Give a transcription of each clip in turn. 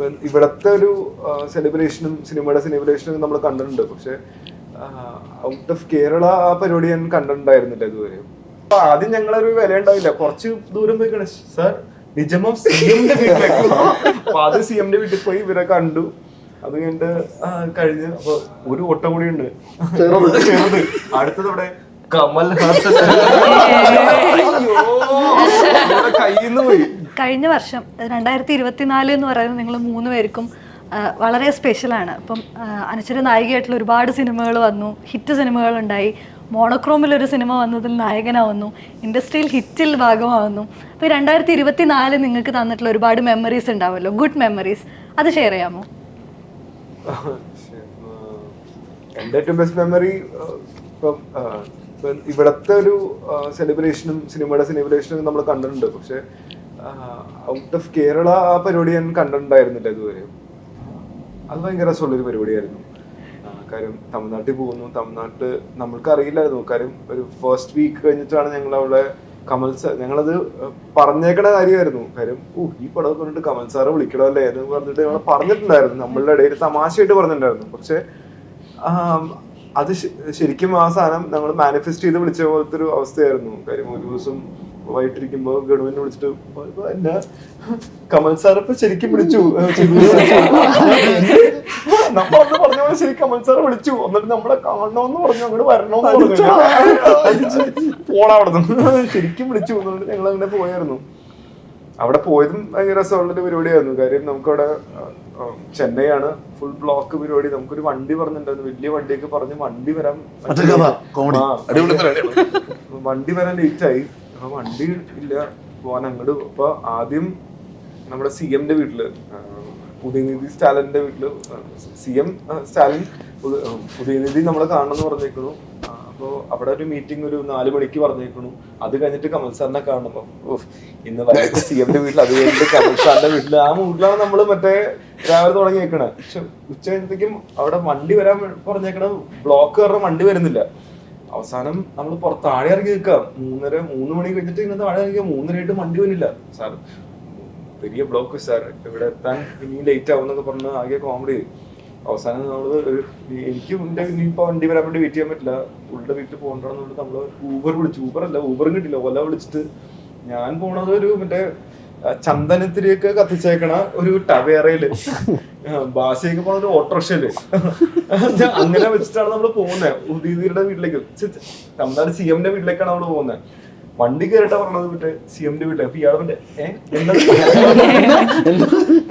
ഇപ്പം ഇവിടത്തെ ഒരു സെലിബ്രേഷനും സിനിമയുടെ സെലിബ്രേഷനും നമ്മൾ കണ്ടിട്ടുണ്ട്. പക്ഷെ ഔട്ട് ഓഫ് കേരള ആ പരിപാടി ഞാൻ കണ്ടിട്ടുണ്ടായിരുന്നില്ല ഇതുവരെ. അപ്പൊ ആദ്യം ഞങ്ങളൊരു വില ഉണ്ടാവില്ല കുറച്ച് ദൂരം പോയി കണ സാർ നിജമോ സി എമ്മിന്റെ വീട്ടിലേക്ക് അപ്പൊ അത് സി എമ്മിന്റെ വീട്ടിൽ പോയി ഇവരെ കണ്ടു. അത് കഴിഞ്ഞിട്ട് ആ, കഴിഞ്ഞ് അപ്പൊ ഒരു ഓട്ടം കൂടി ഉണ്ട്. ചെറുത്. അടുത്തത് ഇവിടെ കമൽ ഹാസൻ അയ്യോ. നമ്മുടെ കയ്യിൽ നിന്ന് പോയി. കഴിഞ്ഞ വർഷം രണ്ടായിരത്തി ഇരുപത്തിനാല് എന്ന് പറയുന്നത് നിങ്ങൾ മൂന്ന് പേർക്കും വളരെ സ്പെഷ്യലാണ് അപ്പം അനശ്വര നായികയായിട്ടുള്ള ഒരുപാട് സിനിമകൾ വന്നു. ഹിറ്റ് സിനിമകൾ ഉണ്ടായി മോണോക്രോമിൽ ഒരു സിനിമ വന്നതിൽ നായകനാവുന്നു. ഇൻഡസ്ട്രിയിൽ ഹിറ്റിൽ ഭാഗമാവുന്നു. അപ്പോൾ രണ്ടായിരത്തി ഇരുപത്തി നാല് നിങ്ങൾക്ക് തന്നിട്ടുള്ള ഒരുപാട് മെമ്മറീസ് ഉണ്ടാവുമല്ലോ. ഗുഡ് മെമ്മറീസ് അത് ഷെയർ ചെയ്യാമോ? എന്റെ ഏറ്റവും ബെസ്റ്റ് മെമ്മറി ഇപ്പം ഇവിടത്തെ ഒരു സെലിബ്രേഷനും സിനിമയുടെ സെലിബ്രേഷനും നമ്മൾ കണ്ടിട്ടുണ്ട്. പക്ഷെ ഔട്ട് ഓഫ് കേരള ആ പരിപാടി ഞാൻ കണ്ടിട്ടുണ്ടായിരുന്നില്ല ഇതുവരെ. അത് ഭയങ്കര രസമുള്ളൊരു പരിപാടിയായിരുന്നു. കാര്യം തമിഴ്നാട്ടിൽ പോകുന്നു. തമിഴ്നാട്ട് നമ്മൾക്ക് അറിയില്ലായിരുന്നു. കാര്യം ഒരു ഫസ്റ്റ് വീക്ക് കഴിഞ്ഞിട്ടാണ് ഞങ്ങൾ അവിടെ കമൽ സാർ ഞങ്ങളത് പറഞ്ഞേക്കണ കാര്യമായിരുന്നു. കാര്യം ഓ ഈ പടം പറഞ്ഞിട്ട് കമൽ സാറ് വിളിക്കണമല്ലേ എന്ന് പറഞ്ഞിട്ട് ഞങ്ങൾ പറഞ്ഞിട്ടുണ്ടായിരുന്നു. നമ്മളുടെ ഇടയിൽ തമാശയായിട്ട് പറഞ്ഞിട്ടുണ്ടായിരുന്നു. പക്ഷെ അത് ശരിക്കും ആ സാധനം നമ്മൾ മാനിഫെസ്റ്റ് ചെയ്ത് വിളിച്ച പോലത്തെ ഒരു അവസ്ഥയായിരുന്നു. കാര്യം ഒരു ദിവസം വൈകിട്ടിരിക്കുമ്പോ ഗവൺമെന്റ് വിളിച്ചിട്ട് എന്നാ? കമൽ സാർ ഇപ്പൊ ശരിക്കും വിളിച്ചു. ഏഹ് ചിബു സാർ. നമ്മ അന്ന് പറഞ്ഞ പോലെ ശരി കമൽ സാർ വിളിച്ചു. എന്നിട്ട് നമ്മളെ കാണണമെന്ന് പറഞ്ഞു. അങ്ങോട്ട് വരണമെന്ന് പറഞ്ഞു. പോണ അവിടെ ശരിക്കും വിളിച്ചു. എന്നിട്ട് ഞങ്ങൾ അങ്ങനെ പോയായിരുന്നു. അവിടെ പോയതും ഭയങ്കര രസമുള്ളൊരു പരിപാടിയായിരുന്നു. കാര്യം നമുക്കവിടെ ചെന്നൈയാണ് ഫുൾ ബ്ലോക്ക് പരിപാടി. നമുക്കൊരു വണ്ടി പറഞ്ഞിട്ടുണ്ടായിരുന്നു. വലിയ വണ്ടിയൊക്കെ പറഞ്ഞ് വണ്ടി വരാൻ. വണ്ടി വരാൻ ലേറ്റ് ആയി. അപ്പൊ വണ്ടി ഇല്ല. പോവാൻ അങ്ങോട്ട് അപ്പൊ ആദ്യം നമ്മുടെ സി എമ്മിന്റെ വീട്ടിൽ ഉദയനിധി സ്റ്റാലിന്റെ വീട്ടിൽ സി എം സ്റ്റാലിൻ ഉദയനിധി നമ്മളെ കാണണമെന്ന് പറഞ്ഞേക്കണു അപ്പൊ അവിടെ ഒരു മീറ്റിംഗ് ഒരു നാല് മണിക്ക് പറഞ്ഞേക്കണു. അത് കഴിഞ്ഞിട്ട് കമൽ സാറിനെ ഉഫ്, ഇന്ന് വൈകിട്ട് സി എമ്മിന്റെ വീട്ടിൽ അത് കഴിഞ്ഞിട്ട് കമൽ സാറിന്റെ വീട്ടിൽ ആ മൂഡിലാണ് നമ്മൾ മറ്റേ രാവിലെ തുടങ്ങിയേക്കണേ. പക്ഷെ ഉച്ച കഴിഞ്ഞത്തേക്കും അവിടെ വണ്ടി വരാൻ പറഞ്ഞേക്കണ ബ്ലോക്ക് കാരണം വണ്ടി വരുന്നില്ല. അവസാനം നമ്മൾ പുറത്ത് താഴെ ഇറങ്ങി നിൽക്കാം മൂന്നര മൂന്ന് മണി കഴിഞ്ഞിട്ട് ഇങ്ങനെ താഴെ ഇറങ്ങിയ മൂന്നരയായിട്ട് വണ്ടി വന്നില്ല സാർ വലിയ ബ്ലോക്ക് സാർ ഇവിടെ എത്താൻ ഇനി ലേറ്റ് ആവും എന്നൊക്കെ പറഞ്ഞ് ആകെ കോമഡി അവസാനം നമ്മൾ എനിക്ക് എന്റെ ഇനിയിപ്പോ വണ്ടി വരാൻ വേണ്ടി വെയിറ്റ് ചെയ്യാൻ പറ്റില്ല. ഉള്ളുടെ വീട്ടിൽ പോകണ്ടെന്ന് നമ്മൾ ഊബർ വിളിച്ചു. ഊബർ അല്ല ഊബറും കിട്ടില്ല ഓല വിളിച്ചിട്ട് ഞാൻ പോണത് ഒരു മറ്റേ ചന്ദനത്തിരിയൊക്കെ കത്തിച്ചേക്കണ ഒരു ടവേറയിൽ ഭാഷയൊക്കെ പോണ ഒരു ഓട്ടോറിക്ഷയിൽ. അങ്ങനെ വെച്ചിട്ടാണ് നമ്മൾ പോകുന്നത് ഉദീതിയുടെ വീട്ടിലേക്ക്. തമിഴ്നാട് സി എമ്മിന്റെ വീട്ടിലേക്കാണ് നമ്മൾ പോകുന്നത് വണ്ടി കയറിട്ടാ പറഞ്ഞത് മറ്റേ സി എം ഡി വീട്ടിൽ അപ്പൊ ഇയാൾ മറ്റേ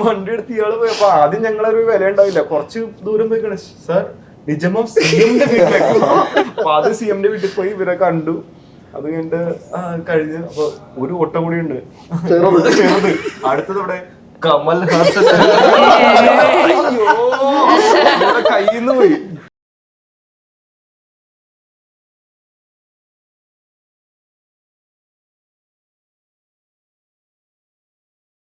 വണ്ടി എടുത്ത് ഇയാൾ പോയി അപ്പൊ ആദ്യം ഞങ്ങളൊരു വില ഉണ്ടാവില്ല കുറച്ച് ദൂരം പോയി കണ സാർ നിജമം സി എം വീട്ടിലേക്ക്? അപ്പൊ അത് സി എം ഡി വീട്ടിൽ പോയി ഇവരെ കണ്ടു. അത് കഴിഞ്ഞിട്ട് ആ, കഴിഞ്ഞ് അപ്പൊ ഒരു ഓട്ടം കൂടി ഉണ്ട്. ചെറുത്. അടുത്തത് ഇവിടെ കമൽ ഹാസൻ അയ്യോ. നമ്മുടെ കയ്യിൽ നിന്ന് പോയി.